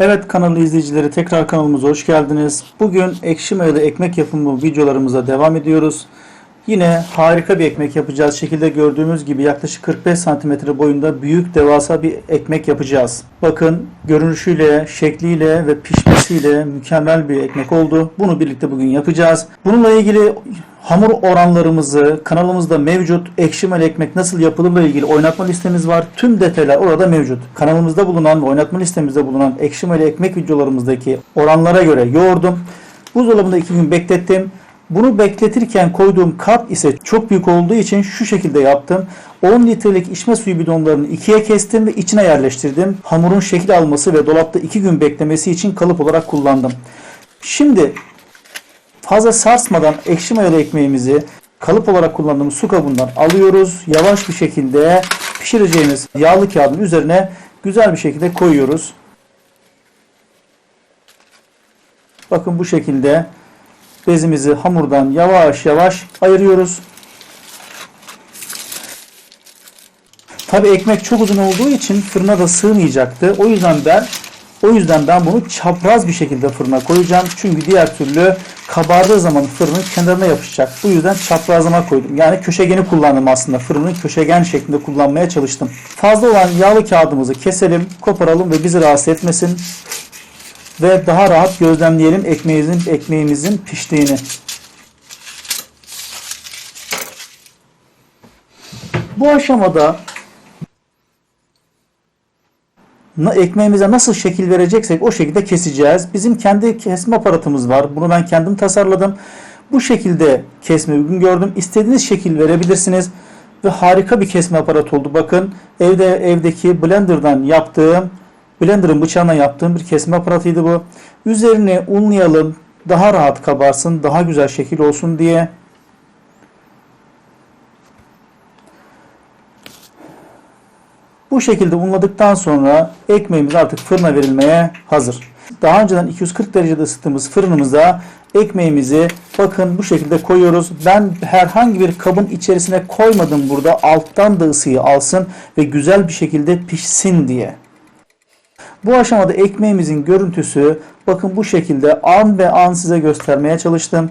Evet kanalı izleyicileri tekrar kanalımıza hoş geldiniz. Bugün ekşi mayalı ekmek yapımı videolarımıza devam ediyoruz. Yine harika bir ekmek yapacağız. Şekilde gördüğümüz gibi yaklaşık 45 santimetre boyunda büyük devasa bir ekmek yapacağız. Bakın görünüşüyle, şekliyle ve pişmesiyle mükemmel bir ekmek oldu. Bunu birlikte bugün yapacağız. Bununla ilgili hamur oranlarımızı kanalımızda mevcut. Ekşi mayalı ekmek nasıl yapılırla ilgili oynatma listemiz var. Tüm detaylar orada mevcut. Kanalımızda bulunan ve oynatma listemizde bulunan ekşi mayalı ekmek videolarımızdaki oranlara göre yoğurdum. Buzdolabında 2 gün beklettim. Bunu bekletirken koyduğum kap ise çok büyük olduğu için şu şekilde yaptım. 10 litrelik içme suyu bidonlarını ikiye kestim ve içine yerleştirdim. Hamurun şekil alması ve dolapta 2 gün beklemesi için kalıp olarak kullandım. Şimdi fazla sarsmadan ekşi mayalı ekmeğimizi kalıp olarak kullandığımız su kabından alıyoruz. Yavaş bir şekilde pişireceğimiz yağlı kağıdın üzerine güzel bir şekilde koyuyoruz. Bakın bu şekilde bezimizi hamurdan yavaş yavaş ayırıyoruz. Tabi ekmek çok uzun olduğu için fırına da sığmayacaktı. O yüzden ben o yüzden ben bunu çapraz bir şekilde fırına koyacağım. Çünkü diğer türlü kabardığı zaman fırının kenarına yapışacak. Bu yüzden çaprazlama koydum. Yani köşegeni kullandım aslında. Fırının köşegen şeklinde kullanmaya çalıştım. Fazla olan yağlı kağıdımızı keselim, koparalım ve bizi rahatsız etmesin ve daha rahat gözlemleyelim ekmeğimizin ekmeğimizin piştiğini. Bu aşamada ekmeğimize nasıl şekil vereceksek o şekilde keseceğiz. Bizim kendi kesme aparatımız var. Bunu ben kendim tasarladım. Bu şekilde kesme uygun gördüm. İstediğiniz şekil verebilirsiniz. Ve harika bir kesme aparatı oldu. Bakın evde evdeki blenderdan yaptığım Blender'ın bıçağına yaptığım bir kesme aparatıydı bu. Üzerine unlayalım. Daha rahat kabarsın, daha güzel şekil olsun diye. Bu şekilde unladıktan sonra ekmeğimiz artık fırına verilmeye hazır. Daha önceden 240 derecede ısıttığımız fırınımıza ekmeğimizi bakın bu şekilde koyuyoruz. Ben herhangi bir kabın içerisine koymadım burada. Alttan da ısıyı alsın ve güzel bir şekilde pişsin diye. Bu aşamada ekmeğimizin görüntüsü bakın bu şekilde an be an size göstermeye çalıştım.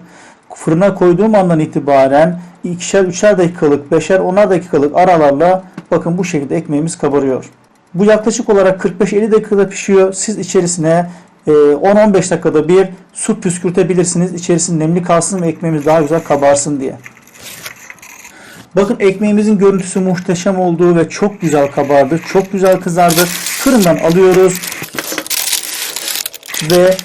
Fırına koyduğum andan itibaren ikişer üçer dakikalık, beşer onar dakikalık aralarla bakın bu şekilde ekmeğimiz kabarıyor. Bu yaklaşık olarak 45-50 dakikada pişiyor. Siz içerisine e, 10-15 dakikada bir su püskürtebilirsiniz. İçerisi nemli kalsın ve ekmeğimiz daha güzel kabarsın diye. Bakın ekmeğimizin görüntüsü muhteşem olduğu ve çok güzel kabardı. Çok güzel kızardı. Fırından alıyoruz. Ve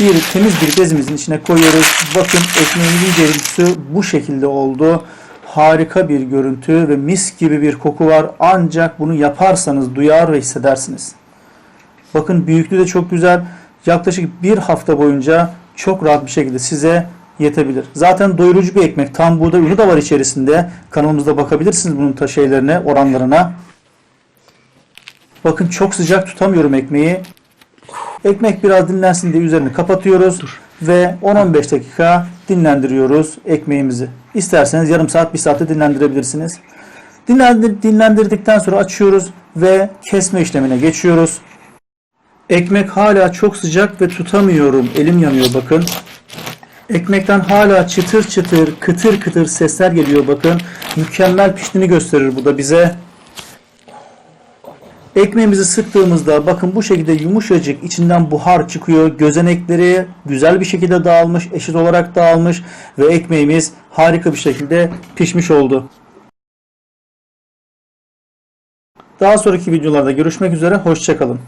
bir temiz bir bezimizin içine koyuyoruz. Bakın ekmeğimizin görüntüsü bu şekilde oldu. Harika bir görüntü ve mis gibi bir koku var. Ancak bunu yaparsanız duyar ve hissedersiniz. Bakın büyüklüğü de çok güzel. Yaklaşık bir hafta boyunca çok rahat bir şekilde size yetebilir. Zaten doyurucu bir ekmek. Tam buğday unu da var içerisinde. Kanalımızda bakabilirsiniz bunun şeylerine, oranlarına. Bakın çok sıcak tutamıyorum ekmeği. Ekmek biraz dinlensin diye üzerini kapatıyoruz ve 10-15 dakika dinlendiriyoruz ekmeğimizi. İsterseniz yarım saat, bir saatte dinlendirebilirsiniz. Dinlendir, dinlendirdikten sonra açıyoruz ve kesme işlemine geçiyoruz. Ekmek hala çok sıcak ve tutamıyorum. Elim yanıyor bakın. Ekmekten hala çıtır çıtır, kıtır kıtır sesler geliyor bakın. Mükemmel piştiğini gösterir bu da bize. Ekmeğimizi sıktığımızda bakın bu şekilde yumuşacık içinden buhar çıkıyor. Gözenekleri güzel bir şekilde dağılmış, eşit olarak dağılmış ve ekmeğimiz harika bir şekilde pişmiş oldu. Daha sonraki videolarda görüşmek üzere. Hoşçakalın.